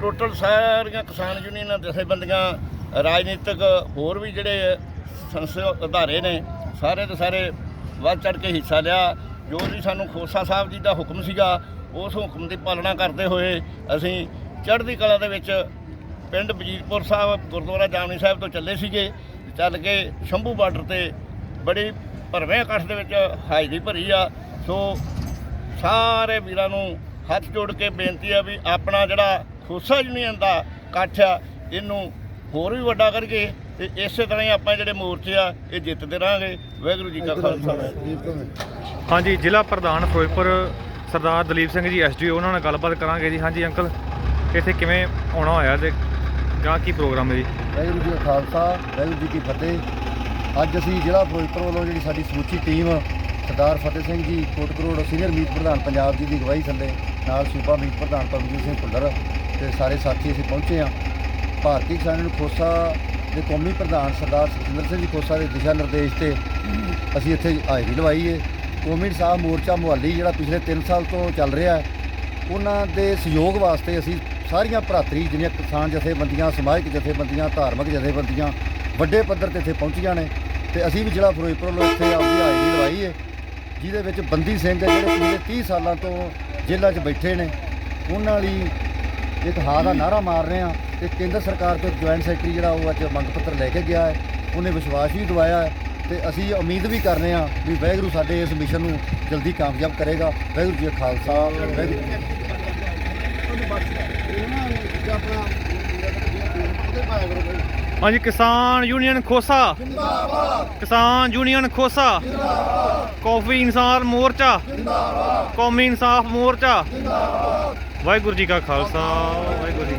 Total ਸਾਰੀਆਂ ਕਿਸਾਨ ਯੂਨੀਅਨਾਂ ਜਥੇਬੰਦੀਆਂ, ਰਾਜਨੀਤਿਕ ਹੋਰ ਵੀ ਜਿਹੜੇ ਸੰਸਥਾ ਅਧਾਰੇ ਨੇ, ਸਾਰੇ ਦੇ ਸਾਰੇ ਵੱਧ ਚੜ ਕੇ ਹਿੱਸਾ ਲਿਆ। ਜੋ ਵੀ ਸਾਨੂੰ ਖੋਸਾ ਸਾਹਿਬ ਜੀ ਦਾ ਹੁਕਮ ਸੀਗਾ, ਉਸ ਹੁਕਮ ਦੀ ਪਾਲਣਾ ਕਰਦੇ ਹੋਏ ਅਸੀਂ ਚੜ੍ਹਦੀ ਕਲਾ ਦੇ ਵਿੱਚ ਪਿੰਡ ਵਜੀਰਪੁਰ ਸਾਹਿਬ, ਗੁਰਦੁਆਰਾ ਜਾਮਨੀ ਸਾਹਿਬ ਤੋਂ ਚੱਲੇ ਸੀਗੇ। ਚੱਲ ਕੇ ਸ਼ੰਭੂ ਬਾਰਡਰ ਤੇ ਬੜੀ ਭਰਵੇਂ ਇਕੱਠ ਦੇ ਵਿੱਚ ਹਾਜ਼ਰੀ ਭਰੀ ਆ। ਸੋ ਸਾਰੇ ਵੀਰਾਂ ਨੂੰ ਹੱਥ ਜੋੜ ਕੇ ਬੇਨਤੀ ਆ ਵੀ ਆਪਣਾ ਜਿਹੜਾ ਖੋਸਾ ਯੂਨੀਅਨ ਦਾ ਇਕੱਠ ਆ ਇਹਨੂੰ ਹੋਰ ਵੀ ਵੱਡਾ ਕਰਕੇ ਤੇ ਇਸੇ ਤਰ੍ਹਾਂ ਹੀ ਆਪਾਂ ਜਿਹੜੇ ਮੋਰਚੇ ਆ ਇਹ ਜਿੱਤਦੇ ਰਹਾਂਗੇ। ਵਾਹਿਗੁਰੂ ਜੀ ਕਾ ਖਾਲਸਾ। ਹਾਂਜੀ ਜ਼ਿਲ੍ਹਾ ਪ੍ਰਧਾਨ ਫਿਰੋਜ਼ਪੁਰ ਸਰਦਾਰ ਦਲੀਪ ਸਿੰਘ ਜੀ ਐਸਡੀਓ ਉਹਨਾਂ ਨਾਲ ਗੱਲਬਾਤ ਕਰਾਂਗੇ ਜੀ। ਹਾਂਜੀ ਅੰਕਲ ਇੱਥੇ ਕਿਵੇਂ ਆਉਣਾ ਹੋਇਆ ਤੇ ਜਾਂ ਕੀ ਪ੍ਰੋਗਰਾਮ ਹੈ ਜੀ? ਵਾਹਿਗੁਰੂ ਜੀ ਕਾ ਖਾਲਸਾ ਵਾਹਿਗੁਰੂ ਜੀ ਕੀ ਫਤਿਹ। ਅੱਜ ਅਸੀਂ ਜ਼ਿਲ੍ਹਾ ਫਿਰੋਜ਼ਪੁਰ ਵੱਲੋਂ ਜਿਹੜੀ ਸਾਡੀ ਸਮੁੱਚੀ ਟੀਮ ਸਰਦਾਰ ਫਤਿਹ ਸਿੰਘ ਜੀ ਕੋਟ ਕਰੋੜ ਸੀਨੀਅਰ ਮੀਤ ਪ੍ਰਧਾਨ ਪੰਜਾਬ ਜੀ ਦੀ ਅਗਵਾਈ ਥੱਲੇ ਨਾਲ ਸੂਬਾ ਮੀਤ ਪ੍ਰਧਾਨ ਪਰਮਜੀਤ ਸਿੰਘ ਭੁੱਲਰ ਤੇ ਸਾਰੇ ਸਾਥੀ ਅਸੀਂ ਪਹੁੰਚੇ ਹਾਂ। ਭਾਰਤੀ ਕਿਸਾਨ ਖੋਸਾ ਦੇ ਕੌਮੀ ਪ੍ਰਧਾਨ ਸਰਦਾਰ ਸੁਖਿੰਦਰ ਸਿੰਘ ਜੀ ਖੋਸਾ ਦੇ ਦਿਸ਼ਾ ਨਿਰਦੇਸ਼ ਤੇ ਅਸੀਂ ਇੱਥੇ ਹਾਜ਼ਰੀ ਲਵਾਈ ਹੈ ਕੌਮੀ ਇਨਸਾਫ ਮੋਰਚਾ ਮੁਹੱਲੀ ਜਿਹੜਾ ਪਿਛਲੇ 3 ਸਾਲ ਤੋਂ ਚੱਲ ਰਿਹਾ ਹੈ, ਉਹਨਾਂ ਦੇ ਸਹਿਯੋਗ ਵਾਸਤੇ ਅਸੀਂ ਸਾਰੀਆਂ ਭਰਾਤਰੀ ਜਿਹੜੀਆਂ ਕਿਸਾਨ ਜਥੇਬੰਦੀਆਂ, ਸਮਾਜਿਕ ਜਥੇਬੰਦੀਆਂ, ਧਾਰਮਿਕ ਜਥੇਬੰਦੀਆਂ ਵੱਡੇ ਪੱਧਰ ਤੇ ਇੱਥੇ ਪਹੁੰਚੀਆਂ ਨੇ ਤੇ ਅਸੀਂ ਵੀ ਜ਼ਿਲ੍ਹਾ ਫਿਰੋਜ਼ਪੁਰ ਵੱਲੋਂ ਇੱਥੇ ਆਪਦੀ ਹਾਜ਼ਰੀ ਲਵਾਈ ਹੈ ਜਿਹਦੇ ਵਿੱਚ ਬੰਦੀ ਸਿੰਘ ਜਿਹੜੇ ਪਿਛਲੇ 30 ਸਾਲਾਂ ਤੋਂ ਜੇਲ੍ਹਾਂ 'ਚ ਬੈਠੇ ਨੇ। ਉਹਨਾਂ ਲਈ ਇੱਕ ਹਾਂ ਦਾ ਨਾਰਾ ਮਾਰ ਰਹੇ ਆ ਤੇ ਕੇਂਦਰ ਸਰਕਾਰ ਤੋਂ ਜੁਆਇੰਟ ਸੈਕਟਰੀ ਜਿਹੜਾ ਉਹ ਅੱਜ ਮੰਗ ਪੱਤਰ ਲੈ ਕੇ ਗਿਆ ਹੈ, ਉਹਨੇ ਵਿਸ਼ਵਾਸ ਵੀ ਦਿਵਾਇਆ ਹੈ ਤੇ ਅਸੀਂ ਉਮੀਦ ਵੀ ਕਰ ਰਹੇ ਹਾਂ ਵੀ ਵਾਹਿਗੁਰੂ ਸਾਡੇ ਇਸ ਮਿਸ਼ਨ ਨੂੰ ਜਲਦੀ ਕਾਮਯਾਬ ਕਰੇਗਾ। ਵਾਹਿਗੁਰੂ ਜੀ ਕਾ ਖਾਲਸਾ, ਵਾਹਿਗੁਰੂ ਜੀ ਕੀ ਫਤਿਹ। ਹਾਂਜੀ, ਕਿਸਾਨ ਯੂਨੀਅਨ ਖੋਸਾ। ਜਿੰਦਾਬਾਦ ਕਿਸਾਨ ਯੂਨੀਅਨ ਖੋਸਾ। ਜਿੰਦਾਬਾਦ ਕੌਮੀ ਇਨਸਾਫ ਮੋਰਚਾ। ਜਿੰਦਾਬਾਦ ਕੌਮੀ ਇਨਸਾਫ ਮੋਰਚਾ। ਜਿੰਦਾਬਾਦ ਵਾਹਿਗੁਰੂ ਜੀ ਕਾ ਖਾਲਸਾ, ਵਾਹਿਗੁਰੂ ਜੀ